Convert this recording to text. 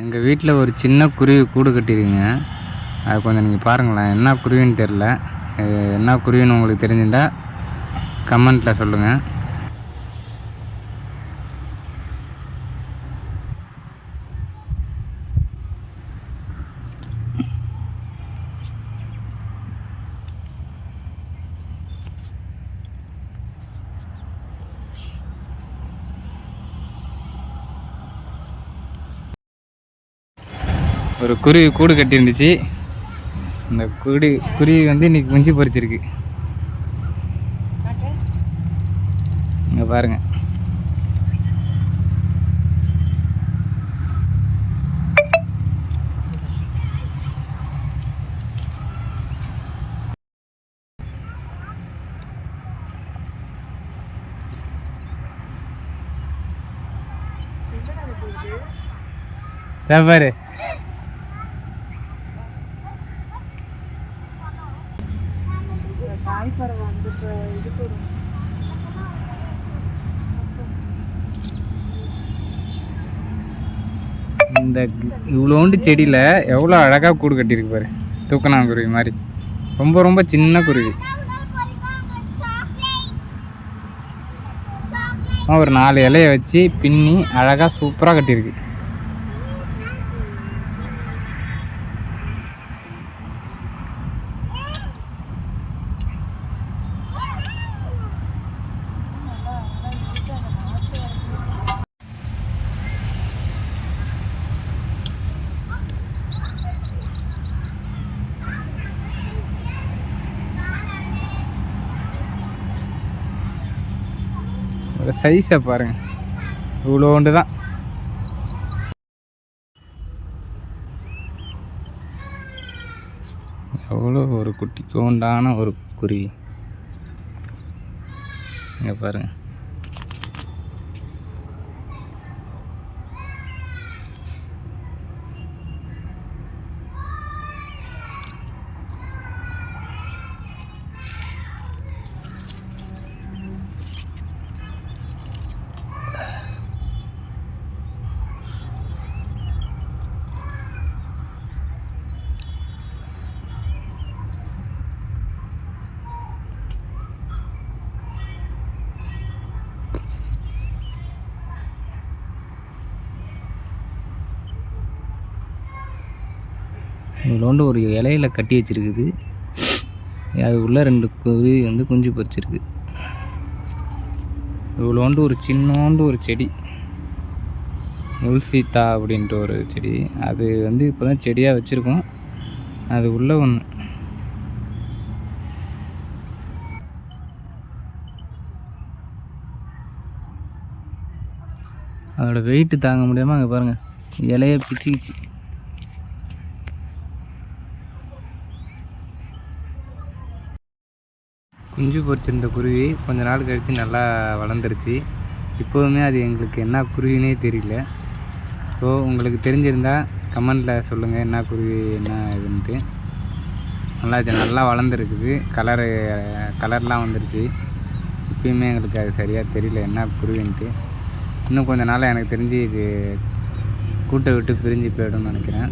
எங்கள் வீட்டில் ஒரு சின்ன குருவி கூடு கட்டியிருக்குங்க அது கொஞ்சம் நீங்கள் பாருங்களேன் என்ன குருவின்னு தெரில அது என்ன குருவின்னு உங்களுக்கு தெரிஞ்சிருந்தால் கமெண்ட்டில் சொல்லுங்கள் ஒரு குருவி கூடு கட்டியிருந்துச்சு. இந்த குடி குருவி வந்து இன்னைக்கு குஞ்சு பறிச்சிருக்கு இங்கே பாருங்க இதோ பாரு இந்த இவ்வளோண்டு செடியில் எவ்வளோ அழகாக கூடு கட்டியிருக்கு பாரு. தூக்கணாங்குருவி மாதிரி. ரொம்ப ரொம்ப சின்ன குருவி. ஒரு நாலு இலையை வச்சு பின்னி அழகாக சூப்பராக கட்டியிருக்கு. ஒரு சைஸை பாருங்கள் இவ்வளோண்டு தான். எவ்வளோ ஒரு குட்டிக்கு உண்டான ஒரு குருவி. இங்கே பாருங்கள் இவ்வளோண்டு ஒரு இலையில கட்டி வச்சிருக்குது. அது உள்ள ரெண்டு குருவி வந்து குஞ்சு பொறிச்சிருக்கு. இவ்வளோண்டு ஒரு சின்னோண்டு ஒரு செடி. உல்சீத்தா அப்படின்ட்டு ஒரு செடி. அது வந்து இப்போ தான் செடியாக வச்சுருக்கோம். அது உள்ள ஒன்று அதோட வெயிட்டு தாங்க முடியாமல் அங்கே பாருங்கள் இலையை பிச்சுக்கிச்சு. குஞ்சு பொரிச்சிருந்த குருவி கொஞ்ச நாள் கழித்து நல்லா வளர்ந்துருச்சு. இப்போவுமே அது எங்களுக்கு என்ன குருவினே தெரியல. ஸோ உங்களுக்கு தெரிஞ்சிருந்தால் கமெண்டில் சொல்லுங்கள் என்ன குருவி என்ன இதுன்ட்டு. நல்லா இது நல்லா வளர்ந்துருக்குது. கலரு கலர்லாம் வந்துருச்சு. இப்பயுமே எங்களுக்கு அது சரியாக தெரியல என்ன குருவின்ட்டு. இன்னும் கொஞ்ச நாள் எனக்கு தெரிஞ்சு இது கூட்டை விட்டு பிரிஞ்சு போயிடும்னு நினைக்கிறேன்.